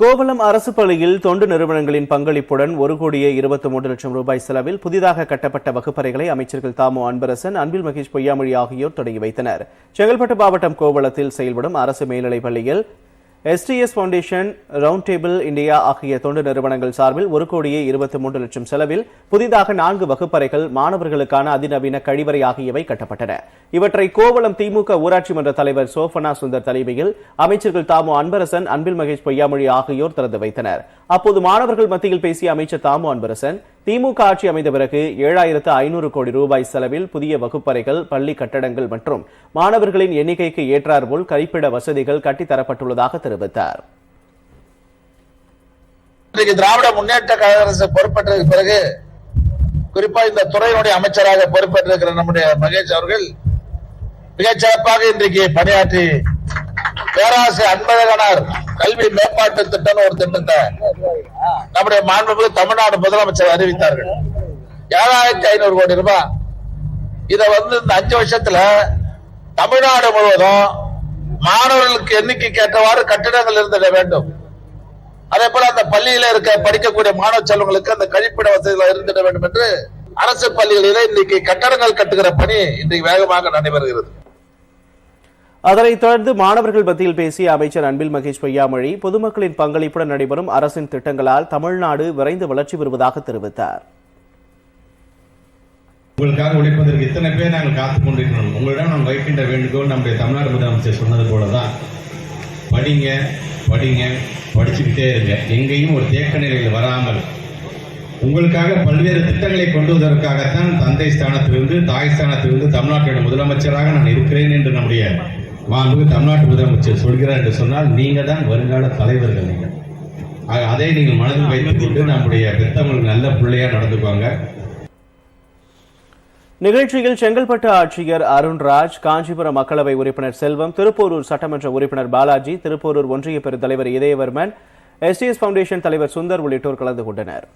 கோவளம் அரசு பள்ளியில் தொண்டு நிறுவனங்களின் பங்களிப்புடன் ஒரு கோடியே இருபத்தி மூன்று லட்சம் ரூபாய் செலவில் புதிதாக கட்டப்பட்ட வகுப்பறைகளை அமைச்சர்கள் தாமோ அன்பரசன் அன்பில் மகேஷ் பொய்யாமொழி ஆகியோர் தொடங்கி வைத்தனர். செங்கல்பட்டு மாவட்டம் கோவளத்தில் செயல்படும் அரசு மேல்நிலைப் பள்ளியில் STS foundation round table India ஆகிய தொண்டு நிறுவனங்கள் சார்பில் ஒரு கோடியே இருபத்தி மூன்று லட்சம் செலவில் புதிதாக நான்கு வகுப்பறைகள் மாணவர்களுக்கான அதிநவீன கழிவறை ஆகியவை கட்டப்பட்டன. இவற்றை கோவளம் திமுக ஊராட்சி மன்ற தலைவர் சோபனா சுந்தர் தலைமையில் அமைச்சர்கள் தாமு அன்பரசன் அன்பில் மகேஷ் பொய்யாமொழி ஆகியோர் திறந்து வைத்தனர். அப்போது மாணவர்கள் மத்தியில் பேசிய அமைச்சர் தாமு அன்பரசன் திமுக ஆட்சி அமைந்த பிறகு ஏழாயிரத்து ஐநூறு கோடி ரூபாய் செலவில் புதிய வகுப்பறைகள் பள்ளி கட்டடங்கள் மற்றும் மாணவர்களின் எண்ணிக்கைக்கு ஏற்றாற்போல் கழிப்பிட வசதிகள் கட்டித்தரப்பட்டுள்ளதாக தெரிவித்தார். திராவிட முன்னேற்ற கழக அரசு பொறுப்பேற்றதுக்கு பிறகு குறிப்பா இந்த துறையினுடைய அமைச்சராக பொறுப்பேற்றிருக்கிற நம்முடைய மகேஷ் அவர்கள் மிகச் சிறப்பாக இன்றைக்கு பணியாற்றி பேராசிரியர் அன்பழகனார் கல்வி மேம்பாட்டு திட்டம் ஒரு திட்டத்தை நம்முடைய மாண்புமிகு தமிழ்நாடு முதலமைச்சர் அறிவித்தார்கள். ஏழாயிரத்தி ஐநூறு கோடி ரூபாய். இத வந்து இந்த அஞ்சு வருஷத்துல தமிழ்நாடு முழுவதும் மாணவர்களுக்கு எண்ணிக்கைக்கு ஏற்றவாறு கட்டிடங்கள் இருந்திட வேண்டும். அதே போல அந்த பள்ளியில இருக்க படிக்கக்கூடிய மாணவ செல்வங்களுக்கு அந்த கழிப்பிட வசதிகள் இருந்திட வேண்டும் என்று அரசு பள்ளிகளிலே இன்னைக்கு கட்டடங்கள் கட்டுகிற பணி இன்றைக்கு வேகமாக நடைபெறுகிறது. அதனைத் தொடர்ந்து மாணவர்கள் மத்தியில் பேசிய அமைச்சர் அன்பில் மகேஷ் பொய்யாமொழி பொதுமக்களின் பங்களிப்புடன் நடைபெறும் அரசின் திட்டங்களால் தமிழ்நாடு விரைந்து வளர்ச்சி பெறுவதாக தெரிவித்தார். உங்களுக்காக உழைப்பதற்கு இத்தனை பேர் நாங்கள் காத்துக் கொண்டிருக்கிறோம். உங்களிடம் நாம் வைக்கின்ற வேண்டுகோள் நம்முடைய தமிழ்நாடு முதலமைச்சர் சொன்னது போலதான். படிங்க படிங்க படிச்சுக்கிட்டே இருங்க. எங்கேயும் ஒரு தேக்க நிலையில் வராமல் உங்களுக்காக பல்வேறு திட்டங்களை கொண்டு வருவதற்காகத்தான் தந்தை ஸ்தானத்திலிருந்து தாய் ஸ்தானத்திலிருந்து தமிழ்நாட்டின் முதலமைச்சராக நான் இருக்கிறேன் என்று மாண்பு தமிழ்நாட்டு முதலமைச்சர் சொல்கிறார் என்று சொன்னால் நீங்க தான் வருங்கால தலைவர்கள் நீங்கள். அதை நீங்கள் மனதில் வைத்துக் கொண்டு நம்முடைய பெத்தவங்களுக்கு நல்ல பிள்ளையா நடந்துக்குவாங்க. நிகழ்ச்சியில் செங்கல்பட்டு ஆட்சியர் அருண்ராஜ் காஞ்சிபுரம் மக்களவை உறுப்பினர் செல்வம் திருப்போரூர் சட்டமன்ற உறுப்பினர் பாலாஜி திருப்போரூர் ஒன்றிய பெருந்தலைவர் இதயவர்மன் எஸ்டிஎஸ் பவுண்டேஷன் தலைவர் சுந்தர் உள்ளிட்டோர் கலந்து கொண்டனர்.